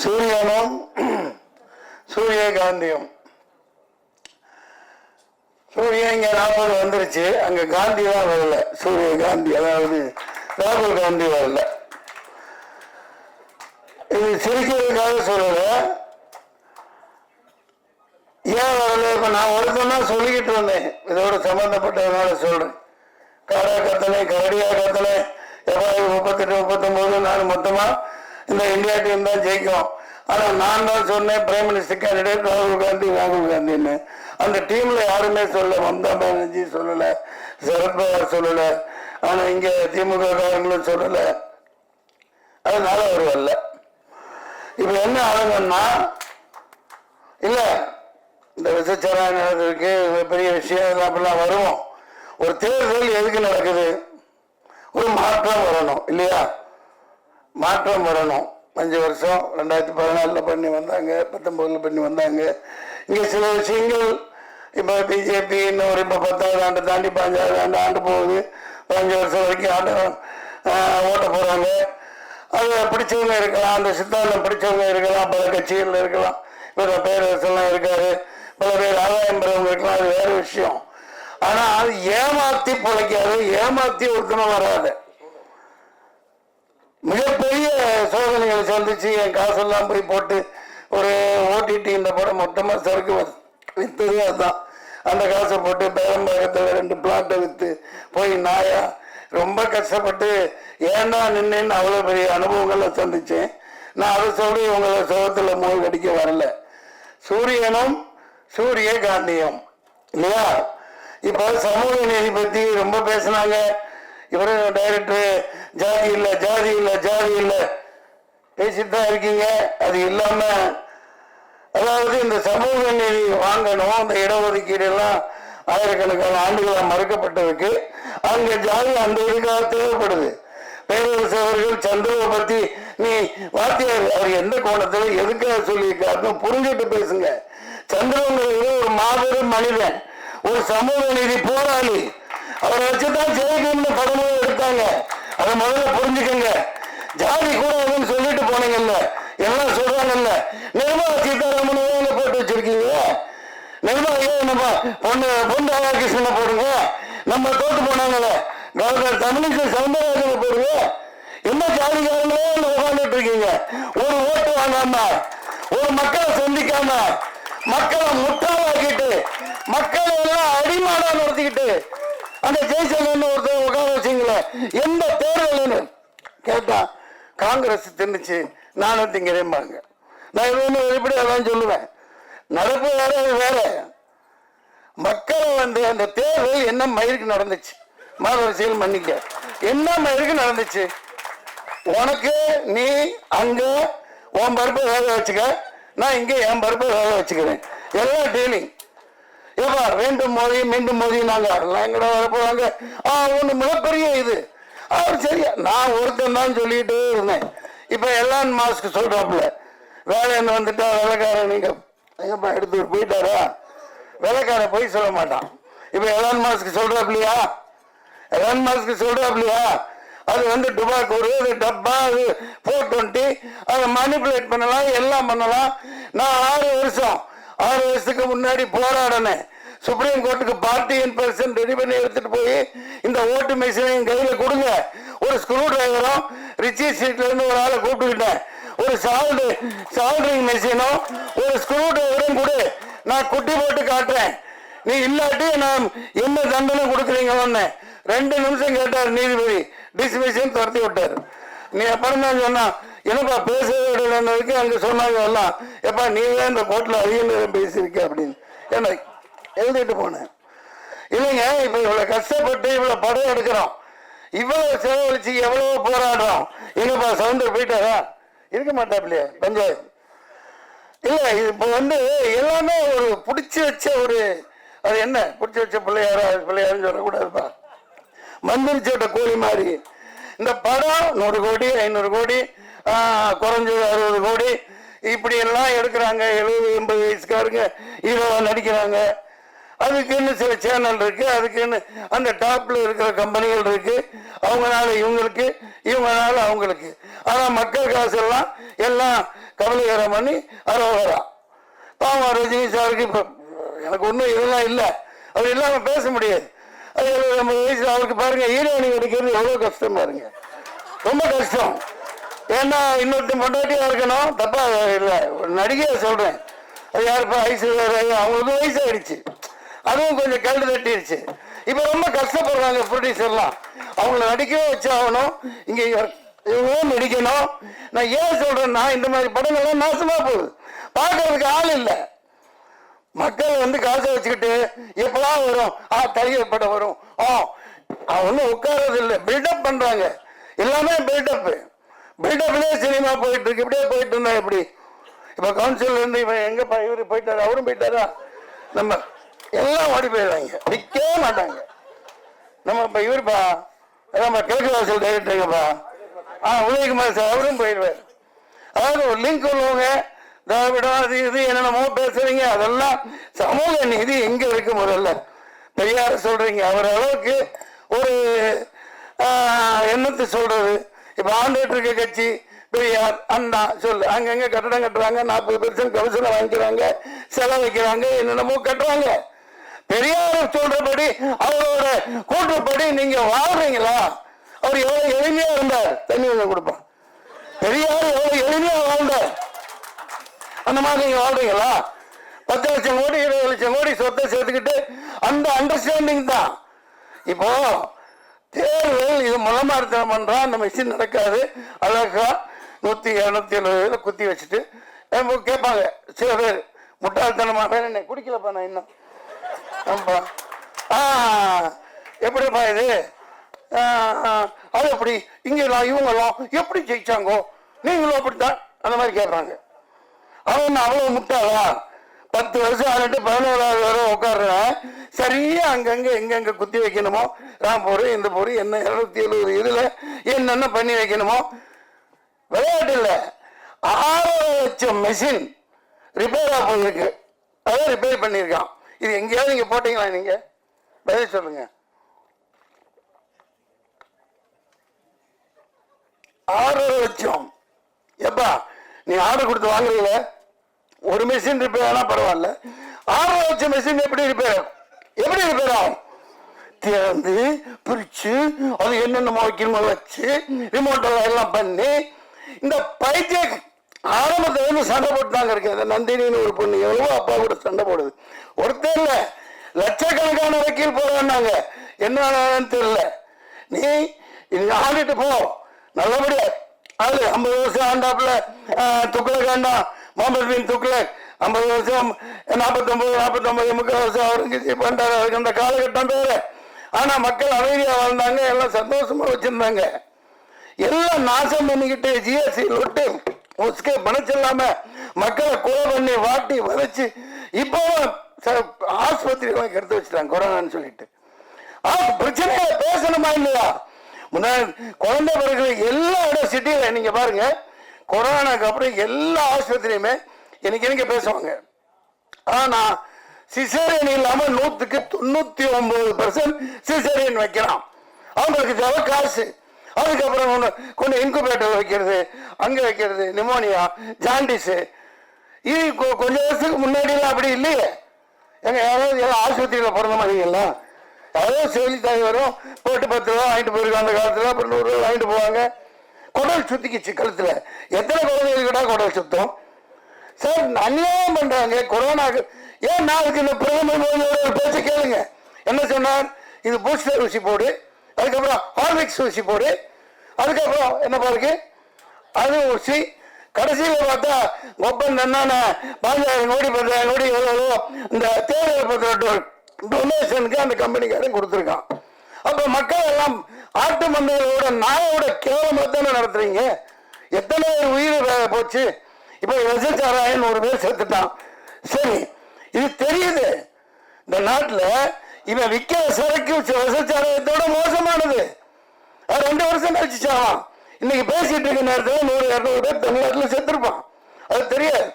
சூரியனும் சூரியகாந்தியும். சூரியன் இங்க நாற்பது வந்துருச்சு. அங்க காந்தி தான் வரல. சூரிய காந்தி அதாவது ராகுல் காந்தி வரல. இது சிரிக்கிறதுக்காக சொல்லல. ஏன் வரல? இப்ப நான் ஒருத்தனா சொல்லிக்கிட்டு இருந்தேன். இதோட சம்பந்தப்பட்டதுனால சொல்றேன். காரா கத்தலை கரடியா கத்தலை எவ்வளவு முப்பத்தெட்டு முப்பத்தொன்பது நான் மொத்தமா இந்த இந்தியா டீம் தான் ஜெயிக்கும். ஆனால் நான் தான் சொன்னேன் பிரைம் மினிஸ்டர் கேண்டிடேட் ராகுல் காந்தி ராகுல் காந்தின்னு. அந்த டீம்ல யாருமே சொல்ல மம்தா பானர்ஜி சொல்லல சரத்பவார் சொல்லல. ஆனா இங்க திமுக காரங்களும் சொல்லல. அதனால அவர் வரல. இப்ப என்ன ஆளுங்கன்னா இல்ல இந்த விசச்சாரம் நடந்திருக்கு பெரிய விஷயம் இதெல்லாம் அப்படிலாம் வருவோம் ஒரு தேர்தல் எதுக்கு நடக்குது? ஒரு மாற்றம் வரணும் இல்லையா? மாற்றம் வரணும். அஞ்சு வருஷம் ரெண்டாயிரத்தி பதினாலில் பண்ணி வந்தாங்க பத்தொம்போதில் பண்ணி வந்தாங்க. இங்கே சில விஷயங்கள் இப்போ பிஜேபி இன்னொரு இப்போ பத்தாவது ஆண்டு தாண்டி பதினஞ்சாவது ஆண்டு ஆண்டு போகுது. பதினஞ்சு வருஷம் வரைக்கும் ஆண்டு ஓட்ட போகிறாங்க அது பிடிச்சவங்க இருக்கலாம் அந்த சித்தாந்தம் பிடிச்சவங்க இருக்கலாம் பல கட்சிகள் இருக்கலாம். இப்போ பேரரசெல்லாம் இருக்காரு. பல பேர் ஆதாயம் பெறவங்க இருக்கலாம் அது வேற விஷயம். ஆனா அது ஏமாத்தி பிழைக்காது ஏமாத்தி ஒருத்தனும் வராது. மிக சோதனைகளை சந்திச்சு என் காசெல்லாம் போய் போட்டு ஒரு ஓடிடி இந்த படம் மொத்தமாக சறுக்கு விற்றது அதுதான். அந்த காசை போட்டு பேரம்பாக்கத்தில் ரெண்டு பிளாட்டை விற்று போய் நாயா ரொம்ப கஷ்டப்பட்டு ஏன்டா நின்றுன்னு அவ்வளோ பெரிய அனுபவங்களை சந்திச்சேன். நான் அதை சொல்லி உங்களை சுகத்தில் மூழ்கடிக்க அடிக்க வரல. சூரியனும் சூரிய காந்தியம் இல்லையா? இப்போ சமூக நீதி பற்றி ரொம்ப பேசுனாங்க. இவரும் டைரக்டர் ஜாதி இல்லை ஜாதி இல்லை ஜாதி இல்லை. பேசிட்டு தான் இருக்கீங்க. அது இல்லாம அதாவது இந்த சமூக நீதி வாங்கணும். இந்த இடஒதுக்கீடு எல்லாம் ஆயிரக்கணக்கான ஆண்டுகளாக மறுக்கப்பட்டதுக்கு அங்க ஜாதி அந்த இதுக்காக தேவைப்படுது. பேரரசு அவர்கள் சந்திரவை பத்தி நீ வாத்தியார் அவர் எந்த கோணத்துல எதுக்காக சொல்லியிருக்காருன்னு புரிஞ்சுட்டு பேசுங்க. சந்திரங்கிறது ஒரு மாபெரும் மனிதன் ஒரு சமூக நீதி போராளி. அவரை வச்சுதான் ஜெயகம்னு படமும் எடுத்தாங்க. அதை முதல்ல புரிஞ்சுக்கங்க. ஜாதி கூடாதுன்னு சொல்லிட்டு போனீங்கல்ல. எல்லாம் சொல்றாங்கல்ல. நிர்மலா சீதாராமன் போட்டு வச்சிருக்கீங்க? நிர்மலா ஏன் நம்ம பொண்ணு பொண்ணு ராதாகிருஷ்ணனை போடுங்க? நம்ம தோத்து போனாங்களே கவர்னர் தமிழிசை சவுந்தரராஜனை போடுங்க. என்ன ஜாதிகாரங்களே உட்காந்துட்டு இருக்கீங்க? ஒரு ஓட்டு வாங்காம ஒரு மக்களை சந்திக்காம மக்களை முட்டாளாக்கிட்டு மக்களை எல்லாம் அடிமாடா நடத்திக்கிட்டு அந்த ஜெய்சங்கர் ஒருத்தர் உட்கார வச்சிங்களே எந்த தேர்தல் கேட்டான் காங்கிரஸ் தின்னுச்சு நானும் திங்கிறேன்பாங்க நான் எதுவுமே வெளிப்படையாக தான் சொல்லுவேன்? நடப்பு வேற வேற. மக்கள் வந்து அந்த தேர்தல் என்ன மயிருக்கு நடந்துச்சு? மாதவரிசையில் மன்னிக்க என்ன மயிருக்கு நடந்துச்சு? உனக்கு நீ அங்க உன் பருப்பை வேக வச்சுக்க. நான் இங்கே என் பருப்பை வேக வச்சுக்கிறேன். எல்லாம் டீலிங் ஏப்பா வேண்டும் மோதி மீண்டும் மோதி நாங்கள் அதெல்லாம் எங்கட வரப்போறாங்க? ஆ ஒன்று மிகப்பெரிய இது. அவர் சரியா நான் ஒருத்தன் தான் சொல்லிட்டு இருந்தேன். இப்ப எல்லாம் மாஸ்க் வேலை வேலைன்னு வந்துட்டா வேலைக்காரன் நீங்க எங்கப்பா எடுத்து போயிட்டாரா? வேலைக்காரன் போய் சொல்ல மாட்டான். இப்ப எலான் மாஸ்க் சொல்றாப்லையா எலான் மாஸ்க் சொல்றாப்லையா அது வந்து டுபாக்கூர் அது டப்பா அது ஃபோர் டுவெண்ட்டி அதை மணிப்புலேட் பண்ணலாம் எல்லாம் பண்ணலாம். நான் ஆறு வருஷம் ஆறு வருஷத்துக்கு முன்னாடி போராடினேன். சுப்ரீம் கோர்ட்டுக்கு பார்ட்டி இன் பர்சன் ரெடி பண்ணி எடுத்துட்டு போய் இந்த ஓட்டு மிஷினை என் கையில் கொடுங்க. ஒரு ஸ்க்ரூ டிரைவரும் ரிச்சி ஸ்ட்ரீட்ல ஒரு ஆளை கூப்பிட்டுக்கிட்டேன். ஒரு சால்டு சால்டரிங் மிஷினும் ஒரு ஸ்க்ரூ டிரைவரும் கொடு. நான் குட்டி போட்டு காட்டுறேன். நீ இல்லாட்டி நான் என்ன தண்டனை கொடுக்குறீங்களோன்னு ரெண்டு நிமிஷம் கேட்டார் நீதிபதி. டிஸ்மிஷன் துரத்தி விட்டார். நீ அப்புறம் தான் சொன்னான் என்னப்பா பேச விடலன்னதுக்கு அங்கே சொன்னாங்க எல்லாம். எப்பா நீ தான் இந்த கோர்ட்ல அதிகம் பேசியிருக்க அப்படின்னு. என்ன எழுதிட்டு போனேன். இல்லைங்க இப்ப இவ்வளவு கஷ்டப்பட்டு இவ்வளவு படம் எடுக்கிறோம். இவ்வளவு செலவழிச்சு எவ்வளவு போராடுறோம். எங்கப்பா சவுண்டர் போயிட்டாரா இருக்க மாட்டாப்லையே பஞ்சாயத்து. இல்லை இப்போ வந்து எல்லாமே ஒரு பிடிச்சி வச்ச ஒரு அது என்ன? பிடிச்சி வச்ச பிள்ளையாரா பிள்ளையாருன்னு சொல்லக்கூடாதுப்பா. மந்திரிச்சோட்ட கோழி மாதிரி. இந்த படம் நூறு கோடி ஐநூறு கோடி குறைஞ்சது அறுபது கோடி. இப்படி எல்லாம் எடுக்கிறாங்க எழுபது எண்பது வயசுக்காருங்க ஹீரோவாக நடிக்கிறாங்க. அதுக்குன்னு சில சேனல் இருக்கு அதுக்குன்னு அந்த டாப்ல இருக்கிற கம்பெனிகள் இருக்கு. அவங்கனால இவங்களுக்கு இவங்கனால அவங்களுக்கு. ஆனா மக்கள் காசு எல்லாம் எல்லாம் கவலைகரம் பண்ணி அரோகரா. பாவம் ரஜினி சாருக்கு இப்போ எனக்கு ஒன்றும் இதெல்லாம் இல்லை. அவர் இல்லாமல் பேச முடியாது. அது எழுபது ஐம்பது வயசு அவருக்கு பாருங்க ஹீரோயினி கிடைக்கிறது எவ்வளோ கஷ்டம் பாருங்க. ரொம்ப கஷ்டம். ஏன்னா இன்னொருத்தன் பொண்டாட்டியா இருக்கணும் தப்பா இல்லை. ஒரு நடிகையை சொல்றேன். அது யாருப்பா ஐஸ்வர்யா அவங்களுக்கு வயசு ஆயிடுச்சு அதுவும் கொஞ்சம் கல்டு தட்டிடுச்சு இப்போ ரொம்ப கஷ்டப்படுறாங்க ப்ரொடியூசர்லாம் அவங்கள நடிக்கவே வச்சாகணும். இங்கே இவங்களும் நடிக்கணும். நான் ஏன் சொல்கிறேன்னா இந்த மாதிரி படங்கள்லாம் நாசமாக போகுது. பார்க்கறதுக்கு ஆள் இல்லை. மக்கள் வந்து காசை வச்சுக்கிட்டு எப்பதான் வரும்? ஆ தலிகை படம் வரும். ஆ ஒன்றும் உட்கார்றது இல்லை. பில்டப் பண்ணுறாங்க எல்லாமே பில்டப்பு பில்டப்லேயே சினிமா போயிட்டு இருக்கு. இப்படியே போயிட்டு இருந்தா எப்படி? இப்போ கவுன்சில் இருந்து இவன் எங்கே இவரு போயிட்டாரு? அவரும் போயிட்டாரா? நம்ம எல்லாம் ஓடி போயிடுறாங்க நிற்கவே மாட்டாங்க. நம்ம இப்போ இவருப்பா நம்ம கிழக்கு வாசல் டைரக்டருங்கப்பா ஆ உதயகுமார் சார் அவரும் போயிடுவார். அதாவது ஒரு லிங்க் உள்ளவங்க திராவிடம் அது இது என்னென்னமோ பேசுறீங்க அதெல்லாம் சமூக நீதி எங்க இருக்கு முதல்ல? பெரியார சொல்றீங்க. அவர் அளவுக்கு ஒரு எண்ணத்தை சொல்றது? இப்ப ஆண்டுகிட்டு இருக்க கட்சி பெரியார் அண்ணா சொல்லு. அங்கங்க கட்டடம் கட்டுறாங்க நாற்பது பெர்சன்ட் கமிஷனை வாங்கிக்கிறாங்க செலவு வைக்கிறாங்க என்னென்னமோ கட்டுறாங்க. பெரியார் சொல்றபடி அவரோட கூற்றுப்படி நீங்க வாழ்றீங்களா? அவர் எவ்வளவு எளிமையா இருந்தார். தண்ணி கொஞ்சம் கொடுப்பான் பெரியார் எவ்வளவு எளிமையா வாழ்ந்தார். அந்த மாதிரி நீங்க வாழ்றீங்களா? பத்து லட்சம் கோடி இருபது லட்சம் கோடி சொத்தை சேர்த்துக்கிட்டு அந்த அண்டர்ஸ்டாண்டிங் தான். இப்போ தேர்தல் இது முளமார்த்தனம் பண்றா அந்த மிஷின் நடக்காது. அழகா நூத்தி இரநூத்தி எழுபதுல குத்தி வச்சுட்டு கேட்பாங்க சில பேர் முட்டாள்தனமா வேற என்ன குடிக்கலப்பா நான் இன்னும். ஆமாப்பா ஆ எப்படிப்பா இது? ஆ, ஆ, அது எப்படி? இங்கெல்லாம் இவங்கெல்லாம் எப்படி ஜெயிச்சாங்கோ? நீங்களும் அப்படித்தான் அந்த மாதிரி கேட்குறாங்க. அவன் அவ்வளோ முட்டாளா? பத்து வருஷம் ஆகிட்டு பதினோராவது வரை உட்காடுறேன் சரியா அங்கங்கே எங்கெங்க குத்தி வைக்கணுமோ? ராம்பூர் இந்த பொரு என்ன இருநூத்தி எழுபது இதில் என்னென்ன பண்ணி வைக்கணுமோ? விளையாட்டு இல்லை. ஆறு லட்சம் மெஷின் ரிப்பேராக போயிருக்கு. அதை ரிப்பேர் பண்ணியிருக்கான். இது எங்கேயாவது நீங்கள் போட்டீங்களா நீங்கள் பதில் சொல்லுங்க. ஆறு லட்சம். எப்பா நீ ஆர்டர் கொடுத்து வாங்குறீங்க. ஒரு மிஷின் ரிப்பேர் ஆனால் பரவாயில்ல. ஆறு லட்சம் மிஷின் எப்படி ரிப்பேர் ஆகும்? எப்படி ரிப்பேர் ஆகும்? திறந்து பிரித்து அது என்னென்ன வைக்கணுமோ வச்சு ரிமோட்டெல்லாம் பண்ணி இந்த பைத்திய ஆரம்பத்துல இருந்து சண்டை போட்டுதாங்க இருக்கு நந்தினின்னு ஒரு பொண்ணு எவ்வளவோ அப்பா கூட சண்டை போடுது. ஒருத்தர் இல்ல லட்சக்கணக்கான வக்கீல் போறாங்க என்ன தெரியல. நீ நீ ஆடிட்டு போ. நல்லபடியா அது ஐம்பது வருஷம் ஆண்டாப்புல துக்ளக் ஆண்டா முகமது பின் துக்ளக் ஐம்பது வருஷம் நாற்பத்தொம்பது நாற்பத்தொம்பது முக்கால் வருஷம் அவுரங்கசீப் பண்றாரு அதுக்கு அந்த காலகட்டம் பேரு ஆனா மக்கள் அமைதியா வாழ்ந்தாங்க எல்லாம் சந்தோஷமா வச்சிருந்தாங்க. எல்லாம் நாசம் பண்ணிக்கிட்டு ஜிஎஸ்டி விட்டு உஸ்கே பணச்சில்லாம மக்களை கொலை பண்ணி வாட்டி வதச்சு இப்பவும் ஆஸ்பத்திரிகளை கெடுத்து வச்சுட்டாங்க கொரோனான்னு சொல்லிட்டு. ஆ, பிரச்சனையை பேசணுமா இல்லையா? முன்னாடி குழந்தை பிறகு எல்லா இடம் சிட்டியில நீங்க பாருங்க கொரோனாக்கு அப்புறம் எல்லா ஆஸ்பத்திரியுமே எனக்கு எனக்கு பேசுவாங்க. ஆனா சிசேரியன் இல்லாம நூத்துக்கு தொண்ணூத்தி ஒன்பது பர்சன்ட் சிசேரியன் வைக்கிறான் அவங்களுக்கு தேவை காசு. அதுக்கப்புறம் கொண்டு கொண்டு இன்குபேட்டர் வைக்கிறது அங்கே வைக்கிறது நிமோனியா ஜாண்டிஸு இது கொ- கொஞ்ச வருஷத்துக்கு முன்னாடிலாம் அப்படி இல்லையே. எங்க யாராவது எல்லாம் ஆஸ்பத்திரியில் பிறந்த மாதிரிங்களா? யாராவது செய்தித்தாய் வரும் போட்டு பத்து ரூபா வாங்கிட்டு போயிருக்காங்க அந்த காலத்தில் அப்புறம் நூறு ரூபா வாங்கிட்டு போவாங்க. குடல் சுத்திக்கிச்சு கழுத்தில். எத்தனை குழந்தைகளுக்கிட்டா குடல் சுத்தம்? சார் அநியாயம் பண்ணுறாங்க கொரோனாக்கு ஏன் நாளைக்கு இந்த பிரதமர் மோடியோட ஒரு பேச்சை கேளுங்க. என்ன சொன்னார்? இது பூஸ்டர் ஊசி போடு. அதுக்கப்புறம் ஹார்லிக்ஸ் ஊசி போடு. அதுக்கப்புறம் என்ன பாருக்கு? அது ஊசி. கடைசியில் பார்த்தா ஒப்பன் என்னன்னா பாஞ்சாயிரம் கோடி பத்தாயிரம் கோடி எவ்வளோ இந்த தேர்தல் பத்திர டொனேஷனுக்கு அந்த கம்பெனிக்காரன் கொடுத்துருக்கான். அப்போ மக்கள் எல்லாம் ஆட்டு மந்தைகளோட நாயோட கேவலமாக தானே நடத்துறீங்க? எத்தனை பேர் உயிர் போச்சு? இப்போ விசச்சாராயன் ஒரு பேர் செத்துட்டான் சரி இது தெரியுது. இந்த நாட்டில் இவன் விற்கிற சரக்கு விசச்சாராயத்தோட மோசமானது. அது ரெண்டு வருஷம் கழிச்சுச்சாவான் இன்னைக்கு பேசிட்டு இருக்க நேரத்தில் நூறு இரநூறு பேர் தமிழ்நாட்டில் செத்துருப்பான். அது தெரியாது.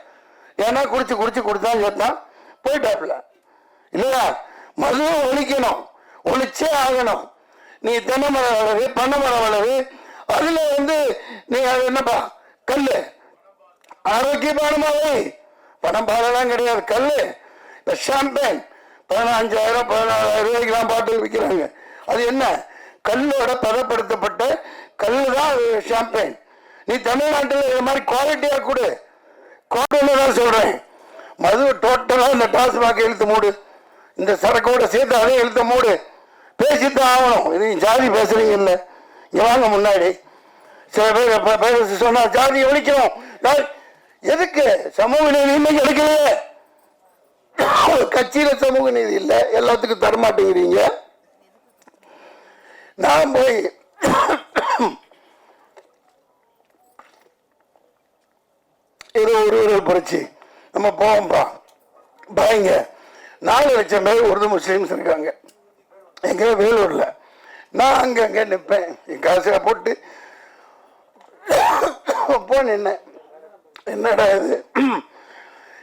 ஏன்னா குடிச்சு குடிச்சு கொடுத்தான் செத்தான். போயிட்டாப்புல. இல்லையா? மதுவும் ஒழிக்கணும். ஒழிச்சே ஆகணும். நீ தென்னை மரம் வளரு பண்ணை மரம் வளரு அதுல வந்து நீ அது என்னப்பா? கல் ஆரோக்கியமான மாதிரி பணம் பாலெல்லாம் கிடையாது. கல் இந்த ஷாம்பேன் பதினஞ்சாயிரம் பதினாலாயிரம் ரூபாய்க்குலாம் பாட்டில் விற்கிறாங்க. அது என்ன? கல்லோட பதப்படுத்தப்பட்ட கல்லு தான் ஷாம்பெயின் நீ தமிழ்நாட்டில் இது மாதிரி குவாலிட்டியாக கொடு. குவாலிட்டியில் தான் சொல்கிறேன் மது டோட்டலாக இந்த டாஸ்மாக இழுத்து மூடு. இந்த சரக்கோட சேர்த்து அதையும் இழுத்து மூடு. பேசித்தான் ஆகணும். இது ஜாதி பேசுறீங்க இல்லை இங்கே வாங்க முன்னாடி. சில பேர் ப- சொன்னால் ஜாதி ஒழிக்கணும். நான் எதுக்கு? சமூக நீதி இன்னைக்கு எடுக்கலையே. கட்சியில சமூக நீதி இல்லை. எல்லாத்துக்கும் தரமாட்டேங்கிறீங்க நான் போய் ஏதோ ஒரு ஒரு புரட்சி. நம்ம போவோம்ப்பா. பாய்ங்க நாலு லட்சம் பேர் உருது முஸ்லீம்ஸ் இருக்காங்க. எங்க வேலூர்ல நான் அங்க அங்க நிற்பேன் என் காசை போட்டு போ நின்னேன் என்னடா இது?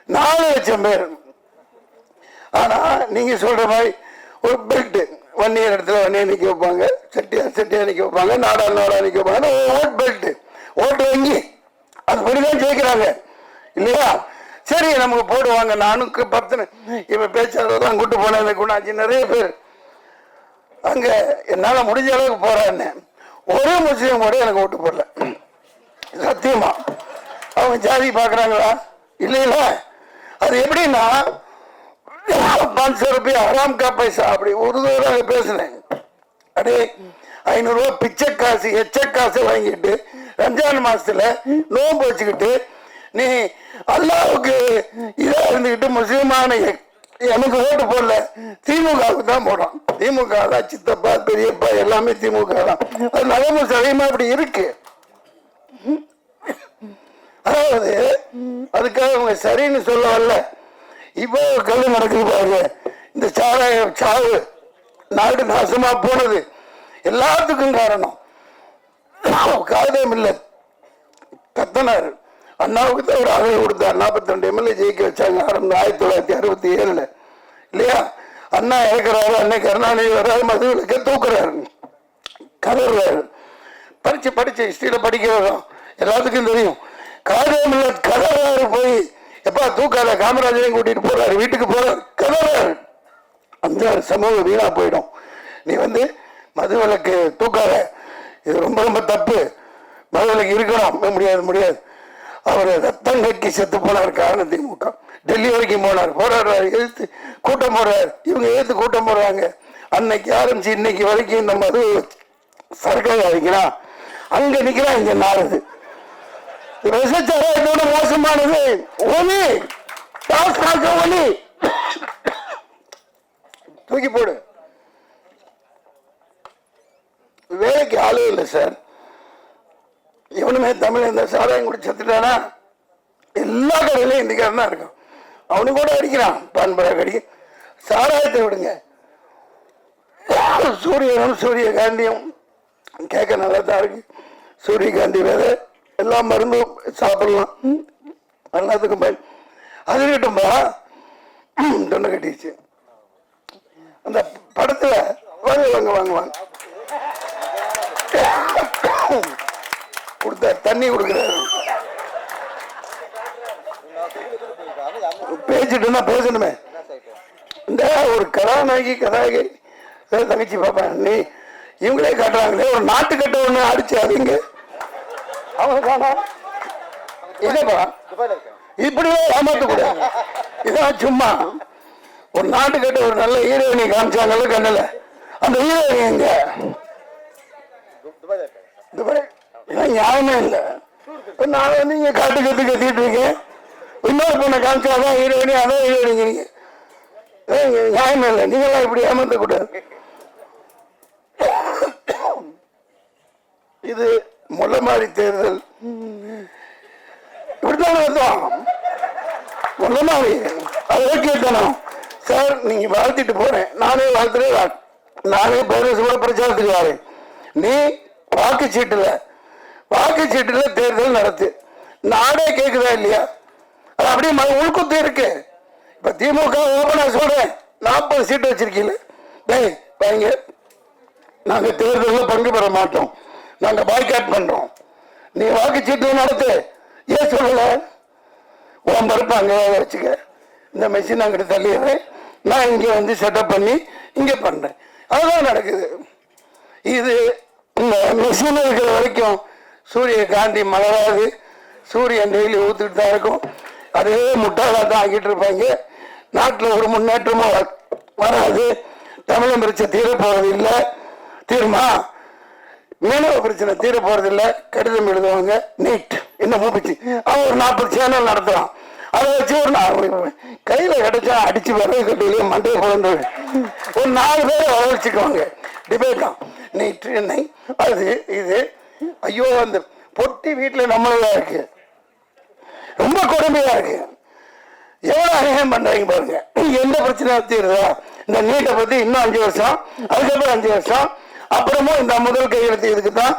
நாலு லட்சம் பேர் ஆனால் நீங்கள் சொல்கிற மாதிரி ஒரு பெல்ட்டு வன்னியர் இடத்துல வன்னியை நிற்க வைப்பாங்க. செட்டியார் செட்டியார் நிற்க வைப்பாங்க. நாடா நாடா நிற்க வைப்பாங்க. ஓட் பெல்ட்டு ஓட்டு வாங்கி அது தான் ஜெயிக்கிறாங்க. இல்லையா? சரி நமக்கு போடுவாங்க. நானும் கு- இப்போ பேச்சாளர் தான் கூட்டு போனேன் குணாச்சி நிறைய பேர் அங்கே என்னால் முடிஞ்ச அளவுக்கு போகிறான்னு ஒரு முஸ்லீம் கூட எனக்கு ஓட்டு போடல. சத்தியமா. அவங்க ஜாதி பார்க்குறாங்களா இல்லைங்களா? அது எப்படின்னா பாஞ்சு சோ ரூபாய் ஹராம் கா பைசா அப்படி தடவை பேசினேன். அடே ஐநூறுரூவா பிச்சை காசு எச்ச காசு வாங்கிட்டு ரம்ஜான் மாசத்துல நோன்பு வச்சுக்கிட்டு நீ அல்லாவுக்கு இதா இருந்துக்கிட்டு முஸ்லீமான எனக்கு ஓட்டு போடல. திமுகவுக்கு தான் போடும் திமுக தான் சித்தப்பா பெரியப்பா எல்லாமே திமுக தான். அது நலமு சதயமா அப்படி இருக்கு? அதாவது அதுக்காக அவங்க சரின்னு சொல்ல வரல. இப்போ கல் நடக்குது பாருங்க. இந்த சாராய சாவு நாடு நாசமாக போனது எல்லாத்துக்கும் காரணம். காதம் இல்லை. கத்தனார் அண்ணாவுக்கு தான் ஒரு அழகு கொடுத்தார் நாற்பத்தி ரெண்டு எம்எல்ஏ ஜெயிக்க வச்சாங்க. ஆரம்பி ஆயிரத்தி தொள்ளாயிரத்தி அறுபத்தி ஏழில். இல்லையா? அண்ணா இறக்குறாரு அன்னை கருணாநிதி வர்றாரு மதுவிலக்க தூக்குறாரு. கதறாரு படித்து படித்து ஹிஸ்டரியில படிக்கிறதும் எல்லாத்துக்கும் தெரியும். காரியமில்ல கதறாரு போய் எப்பா தூக்காத? காமராஜரையும் கூட்டிட்டு போறாரு. வீட்டுக்கு போறாரு கதறாரு அந்த சமூகம் வீணா போயிடும். நீ வந்து மது விலக்கு தூக்காத. இது ரொம்ப ரொம்ப தப்பு. மது விலக்கு இருக்கணும். முடியாது முடியாது. அவர் ரத்தம் கட்டி செத்து போனார் காரணம் திமுக டெல்லி வரைக்கும் போனார். போராடுறாரு எழுத்து கூட்டம் போடுறாரு. இவங்க எழுத்து கூட்டம் போடுறாங்க. அன்னைக்கு ஆரம்பிச்சு இன்னைக்கு வரைக்கும் இந்த மது சரக்காக அடிக்கிறான் அங்க நிக்கிறான் இங்க நாடுது விஷச்சாரம் என்னோட மோசமானது. ஒலி. டாஸ்மாக ஒலி. தூக்கி போடு. வேலைக்கு ஆளே இல்லை சார் இவனுமே தமிழ் இந்த சாராயம் கூட செத்துட்டானா? எல்லா கடையிலையும் இந்திக்காரன் தான் இருக்கும் அவனு கூட அடிக்கிறான். பான்பராக கடி சாராயத்தை விடுங்க. சூரியனும் சூரியகாந்தியும். கேட்க நல்லா தான் இருக்கு. சூரியகாந்தி விதை. எல்லா மருந்தும் சாப்பிடலாம். எல்லாத்துக்கும் பயன் அது இருக்கட்டும்பா. தொண்டை கட்டிடுச்சு. அந்த படத்துல வாங்க வாங்க வாங்க வாங்க கொடுத்த தண்ணி கொடுக்குறாரு. பேசிட்டுனா பேசணுமே. இந்த ஒரு கதாநாயகி கதாநாயகி தங்கச்சி பாப்பா நீ இவங்களே காட்டுறாங்களே. ஒரு நாட்டு கட்ட ஒண்ணு அடிச்சு அதுங்க அவங்க காணா என்னப்பா இப்படியே ஏமாத்த கூடாது இதான் சும்மா. ஒரு நாட்டுக்கிட்ட ஒரு நல்ல ஹீரோயினி காமிச்சாங்கல்ல கண்ணுல. அந்த ஹீரோயினி எங்க? துபாய். இல்லை. இப்போ நான் வந்து இங்க காட்டு கத்து கத்திட்டு இருக்கேன். இன்னொரு பொண்ணை காமிச்சாதான் ஹீரோயினி அதான் ஹீரோயினிங்க நியாயமே இல்லை. நீங்களாம் இப்படி ஏமாத்த இது இது முள்ளமாரி தேர்தல். இப்படித்தான் அர்த்தம் முள்ளமாரி அது ஓகே தானே. சார் நீங்க வாழ்த்திட்டு போறேன். நானே வாழ்த்துறேன். நானே பேரரசு கூட பிரச்சாரத்துக்கு வரேன். நீ வாக்குச்சீட்டுல வாக்குச்சீட்டுல தேர்தல் நடத்து. நாடே கேக்குதா இல்லையா? அது அப்படியே ம- உள்குத்து இருக்கு. இப்ப திமுக ஓபனா சொல்றேன். நாற்பது சீட்டு வச்சிருக்கீங்களே. டேய் வாங்க நாங்க தேர்தலில் பங்கு பெற மாட்டோம். நாங்க பாய்காட் பண்றோம். நீ வாக்குச்சீட்டு நடத்து. ஏன் சொல்லல? உன் பருப்பு அங்கே வச்சுக்க. இந்த மெஷின் அங்கிட்ட தள்ளிடுறேன் நான் இங்கே வந்து செட்டப் பண்ணி இங்கே பண்ணுறேன் அதுதான் நடக்குது. இது இந்த மிஷின் இருக்கிற வரைக்கும் சூரிய காந்தி மலராது. சூரியன் டெய்லி ஊற்றிட்டு தான் இருக்கும். அதே முட்டாளாக தான் ஆக்கிட்டு இருப்பாங்க. நாட்டில் ஒரு முன்னேற்றமும் வ- வராது. தமிழம் பிரச்சனை தீரப்போவது இல்லை தீருமா? மீனவ பிரச்சனை தீர போறதில்லை. கடிதம் எழுதுவாங்க. நீட் என்ன மூப்பிச்சு? அவன் ஒரு நாற்பது சேனல் நடத்துறான். அதை வச்சு ஒரு கையில கிடைச்சா அடிச்சு வரவே கட்டிலேயே மண்டையை பிறந்து ஒரு நாலு பேரை வரவழைச்சுக்குவாங்க. டிபேட் தான் நீட் என்னை? அது இது. ஐயோ அந்த பொட்டி வீட்டில் நம்மளதா இருக்கு. ரொம்ப கொடுமையா இருக்கு. எவ்வளவு அநியாயம் பண்றாங்க பாருங்க. எந்த பிரச்சனை தீருதா? இந்த நீட்டை பத்தி இன்னும் அஞ்சு வருஷம் அதுக்கப்புறம் அஞ்சு வருஷம் அப்புறமும் இந்த முதல் கையெழுத்து இதுக்கு தான்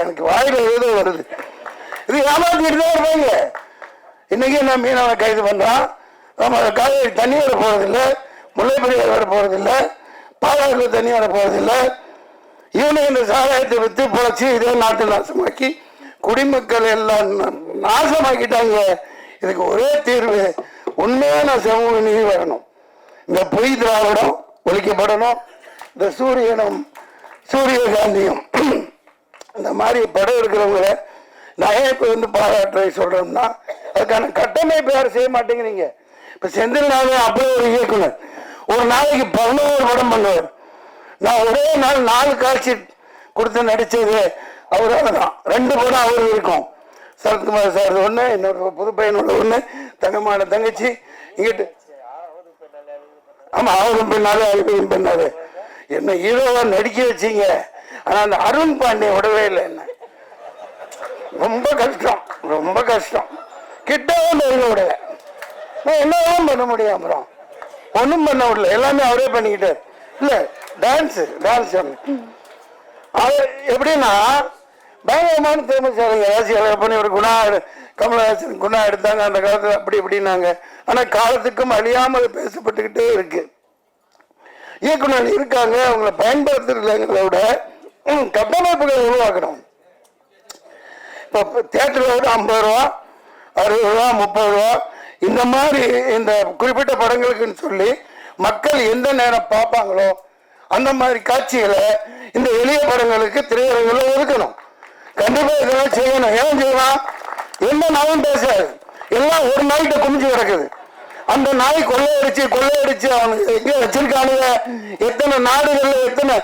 எனக்கு வாயில ஏதோ வருது. இது ஏமாத்திட்டு தான் இருப்பாங்க. இன்னைக்கு நான் மீனவனை கைது பண்றான் நம்ம காவேரி தண்ணி வர போறதில்ல. முல்லைப்பெரியார் வர போறதில்ல. பாலாறுல தண்ணி வர போறதில்ல. இவனை இந்த சாராயத்தை வித்து பொழைச்சி இதே நாட்டு நாசமாக்கி குடிமக்கள் எல்லாம் நாசமாக்கிட்டாங்க. இதுக்கு ஒரே தீர்வு உண்மையான சமூக நீதி வரணும். இந்த பொய் திராவிடம் ஒழிக்கப்படணும். இந்த சூரியனும் சூரியகாந்தியும் இந்த மாதிரி படம் இருக்கிறவங்கள நான் இப்போ வந்து பாராட்டுறை சொல்கிறோம்னா அதுக்கான கட்டமைப்பு யாரும் செய்ய மாட்டேங்கிறீங்க. இப்போ செந்தில் நாளே அப்படியே ஒரு இயக்குனர். ஒரு நாளைக்கு பதினோரு படம் பண்ணுவார். நான் ஒரே நாள் நாலு காட்சி கொடுத்து நடித்தது அவரால தான். ரெண்டு படம் அவர் இருக்கும். சரத்குமார் சார் ஒன்று இன்னொரு புது பையனோட ஒன்று தங்கமான தங்கச்சி இங்கிட்டு. ஆமாம் அவரும் பின்னாலே அவருக்கும் பின்னாலே என்ன ஹீரோவா நடிக்க வச்சீங்க? ஆனா அந்த அருண் பாண்டிய விடவே இல்லை என்ன? ரொம்ப கஷ்டம் ரொம்ப கஷ்டம். கிட்டவும் நெருங்க விடல நான் என்னதான் பண்ண முடியும் அப்புறம்? ஒன்றும் பண்ண விடல எல்லாமே அவரே பண்ணிக்கிட்டார். இல்லை டான்ஸ் டான்ஸ் அது எப்படின்னா பயங்கரமான திறமைசாலிங்க ராசியாளர் பண்ணி ஒரு குணா எடு- கமலஹாசன் குணா எடுத்தாங்க. அந்த காலத்தில் அப்படி இப்படின்னாங்க. ஆனால் காலத்துக்கும் அழியாமல் பேசப்பட்டுக்கிட்டே இருக்கு. இயக்குனர் இருக்காங்க அவங்கள பயன்படுத்துறதுங்கிறத விட ம், கட்டமைப்புகளை உருவாக்கணும். இப்போ தேட்டரில் விட ஐம்பது ரூபா அறுபது ரூபா முப்பது ரூபா இந்த மாதிரி இந்த குறிப்பிட்ட படங்களுக்குன்னு சொல்லி மக்கள் எந்த நேரம் பார்ப்பாங்களோ அந்த மாதிரி காட்சிகளை இந்த எளிய படங்களுக்கு திரையரங்கில் ஒதுக்கணும். கண்டிப்பாக இதெல்லாம் செய்யணும். ஏன் செய்யலாம் என்ன நாயும் பேசாது எல்லாம் ஒரு நாள்கிட்ட குமிஞ்சு கிடக்குது. அந்த நாய் கொள்ளையடிச்சு கொள்ளையடிச்சு அவனுக்கு எங்க வச்சிருக்கானுங்க? எத்தனை நாடுகள்ல எத்தனை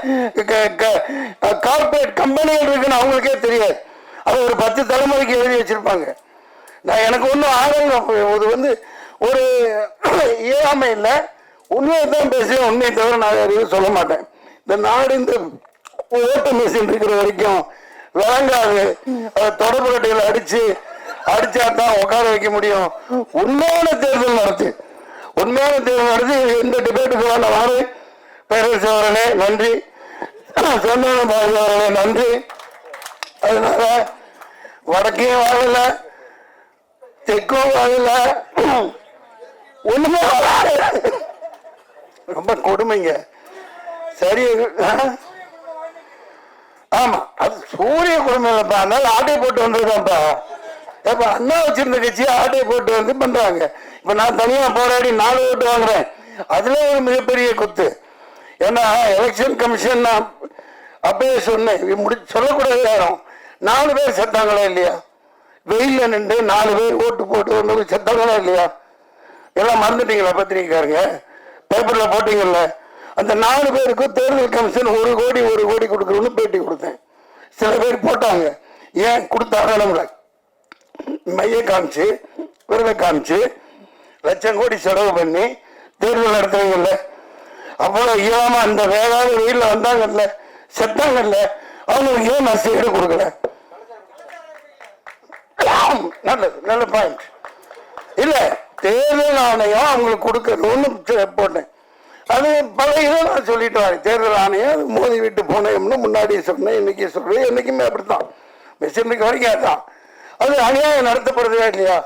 கார்பரேட் கம்பெனிகள் இருக்குன்னு அவங்களுக்கே தெரியாது. அது ஒரு பத்து தலைமுறைக்கு எழுதி வச்சிருப்பாங்க. நான் எனக்கு ஒன்றும் ஆதங்கம் இது வந்து ஒரு இயலாமை இல்லை. உண்மையை தான் பேசுவேன். உண்மையை தவிர நான் எதுவும் சொல்ல மாட்டேன். இந்த நாடு இந்த ஓட்டு மிஷின் இருக்கிற வரைக்கும் விளங்காது. தொடர்பு கட்டையில் அடிச்சு அடிச்சா தான் உட்கார வைக்க முடியும். உண்மையான தேர்தல் நடத்து. உண்மையான தேர்தல் நடத்தி. எந்த டிபேட்டுக்கு வேணாம் வாரு. பேரரசு அவர்களே நன்றி. சொன்ன பாரதி அவர்களே நன்றி. அதனால வடக்கையும் வாழல தெற்கும் வாழல ஒண்ணுமே ரொம்ப கொடுமைங்க. சரி ஆமா அது சூரிய குடும்பம் இல்லப்பா. அதனால ஆட்டை போட்டு வந்ததுதான்ப்பா இப்ப அண்ணா வச்சிருந்த கட்சி ஆட்டை போட்டு வந்து பண்றாங்க. இப்ப நான் தனியா போராடி நாலு ஓட்டு வாங்குறேன். அதுல ஒரு மிகப்பெரிய குத்து. ஏன்னா எலெக்ஷன் கமிஷன் நான் அப்பயே சொன்னேன். முடி சொல்லக்கூடாது யாரும் நாலு பேர் செத்தாங்களா இல்லையா? வெயில்ல நின்று நாலு பேர் ஓட்டு போட்டு ஒன்று செத்தாங்களா இல்லையா? எல்லாம் மறந்துட்டீங்களா பத்திரிக்கைக்காரங்க பேப்பர்ல போட்டீங்கல்ல? அந்த நாலு பேருக்கு தேர்தல் கமிஷன் ஒரு கோடி ஒரு கோடி கொடுக்கணும்னு பேட்டி கொடுத்தேன். சில பேர் போட்டாங்க. ஏன்? கொடுத்தாங்க மைய காமிச்சு விருதை காமிச்சு லட்சம் கோடி செலவு பண்ணி தேர்தல் நடத்துறீங்கல்ல? அவ்வளோ இயலாம அந்த வேகாத வெயில்ல வந்தாங்கல்ல செத்தாங்கல்ல அவங்களுக்கு ஏன் நான் சீடு கொடுக்கல? நல்லது நல்ல பாயிண்ட் இல்ல தேர்தல் ஆணையம் அவங்களுக்கு கொடுக்கணும்னு போட்டேன் அது பல இதை நான் சொல்லிட்டு வரேன். தேர்தல் ஆணையம் அது மோதி விட்டு போனேன்னு முன்னாடி சொன்னேன் இன்னைக்கு சொல்றேன் என்னைக்குமே அப்படித்தான். மிஷினுக்கு வரைக்கும் அதான். அது அநியாயம் நடத்தப்படுதா இல்லையா?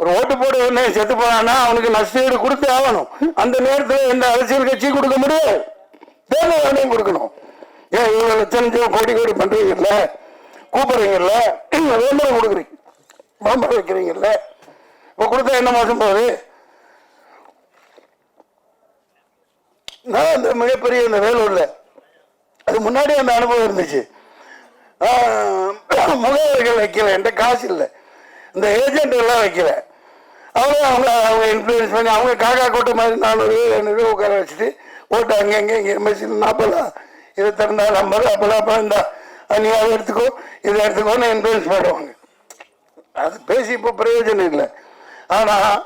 ஒரு ஓட்டு போட உடனே செத்து போனான்னா அவனுக்கு நஷ்டஈடு கொடுத்து ஆகணும். அந்த நேரத்தில் எந்த அரசியல் கட்சி கொடுக்க முடியாது தேர்தல் ஆணையம் கொடுக்கணும். ஏன் இவ்வளோ லட்சம் லட்சம் கோடி கோடி பண்றீங்கல்ல? கூப்பிடுறீங்கல்ல? விளம்பரம் கொடுக்குறீங்க. விளம்பரம் வைக்கிறீங்கல்ல? இப்போ கொடுத்தா என்ன மாசம் போகுது? நான் அந்த மிகப்பெரிய இந்த வேலூரில் அது முன்னாடி அந்த அனுபவம் இருந்துச்சு. ஆஹ் முகவர்கள் வைக்கல என்கிட்ட காசு இல்லை. இந்த ஏஜென்ட் எல்லாம் வைக்கல. அவங்க அவங்க அவங்க இன்ஃப்ளூயன்ஸ் பண்ணி அவங்க காக்கா கூட்டம் மாதிரி நானூறு ஐநூறு உட்கார வச்சுட்டு ஓட்டு அங்கே இங்கே இங்கே மெஷின் நாற்பதா இதை திறந்தா ஐம்பது அப்போதான் அப்போ இந்தா நீ அதை எடுத்துக்கோ இதை எடுத்துக்கோன்னு இன்ஃப்ளூயன்ஸ் பண்ணுவாங்க. அது பேசி இப்போ பிரயோஜனம் இல்லை. ஆனால்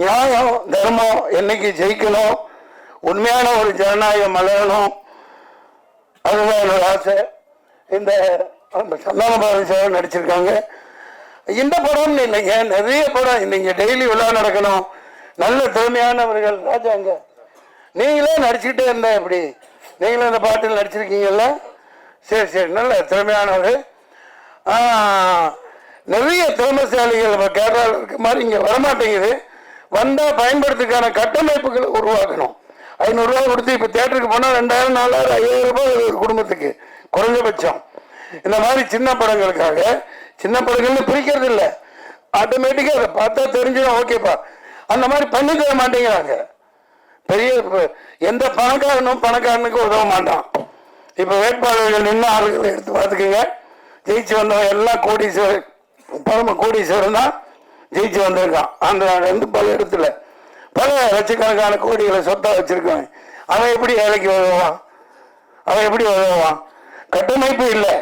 நியாயம் தர்மம் என்னைக்கு ஜெயிக்கணும் உண்மையான ஒரு ஜனநாயகம் மலரணும் அதுதான் என்னோட ஆசை. இந்த அந்த நடிச்சிருக்காங்க. இந்த படம்னு இல்லைங்க நிறைய படம் இல்லைங்க டெய்லி விழா நடக்கணும். நல்ல திறமையானவர்கள் ராஜாங்க. நீங்களே நடிச்சுக்கிட்டே இருந்தா எப்படி? நீங்களும் இந்த பாட்டில் நடிச்சிருக்கீங்கல்ல? சரி சரி நல்ல திறமையானவர். நிறைய திறமைசாலிகள் நம்ம கேரளாவில் இருக்க மாதிரி இங்கே வரமாட்டேங்குது. வந்தால் பயன்படுத்துக்கான கட்டமைப்புகளை உருவாக்கணும். ஐநூறுரூவா கொடுத்து இப்போ தேட்டருக்கு போனால் ரெண்டாயிரம் நாலாயிரம் ஐயாயிரம் ரூபாய் ஒரு குடும்பத்துக்கு. குறைஞ்சபட்சம். இந்த மாதிரி சின்ன படங்களுக்காக சின்ன படங்கள்னு பிரிக்கிறது இல்லை. ஆட்டோமேட்டிக்காக அதை பார்த்தா தெரிஞ்சிடும் ஓகேப்பா அந்த மாதிரி பண்ணி தர மாட்டேங்கிறாங்க. பெரிய எந்த பணக்காரனும் பணக்காரனுக்கு உதவ மாட்டான். இப்போ வேட்பாளர்கள் நின்று ஆளுகளை எடுத்து பார்த்துக்குங்க. ஜெயிச்சு வந்தவன் எல்லாம் கோடீஸ்வரர் பரம கோடீஸ்வரன் தான் ஜெயிச்சு வந்திருக்கான். ஆந்திரால இருந்து பல இடத்துல. பல லட்சக்கணக்கான கோடிகளை சொத்தா வச்சிருக்கான். அவன் எப்படி வேலைக்கு உதவான் அவன் எப்படி உதவான் கட்டமைப்பு இல்லை.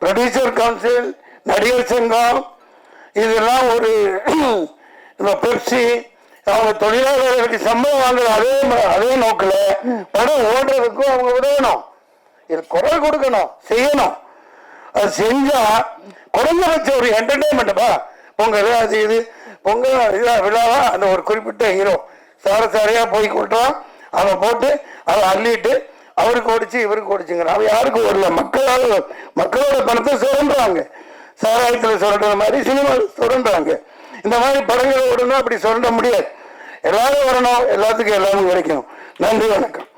ப்ரொடியூசர் கவுன்சில் நடிகர் சங்கம் இதெல்லாம் ஒரு இந்த பெப்சி அவங்க தொழிலாளர்களுக்கு சம்பளம் வாங்குற அதே அதே நோக்கில் படம் ஓடுறதுக்கும் அவங்க உதவணும். இது குரல் கொடுக்கணும் செய்யணும். அது செஞ்சா குறைஞ்சபட்ச ஒரு என்டர்டைன்மெண்ட்டுப்பா பொங்கல் அது இது பொங்கல் இதா விழாவா அந்த ஒரு குறிப்பிட்ட ஹீரோ சார சாரையா போய் கொட்டுறான். அதை போட்டு அதை அள்ளிட்டு அவருக்கு ஓடிச்சு இவருக்கு ஓடிச்சுங்கிறான் அவன் யாருக்கும் ஓடல? மக்களால் மக்களோட பணத்தை சுரண்டுறாங்க. சாராயத்தில் சுரண்டுற மாதிரி சினிமா சுரண்டுறாங்க. இந்த மாதிரி படங்கள் ஓடணும் அப்படி சுரண்ட முடியாது. எல்லாரும் வரணும். எல்லாத்துக்கும் எல்லாமே கிடைக்கும் நன்றி வணக்கம்.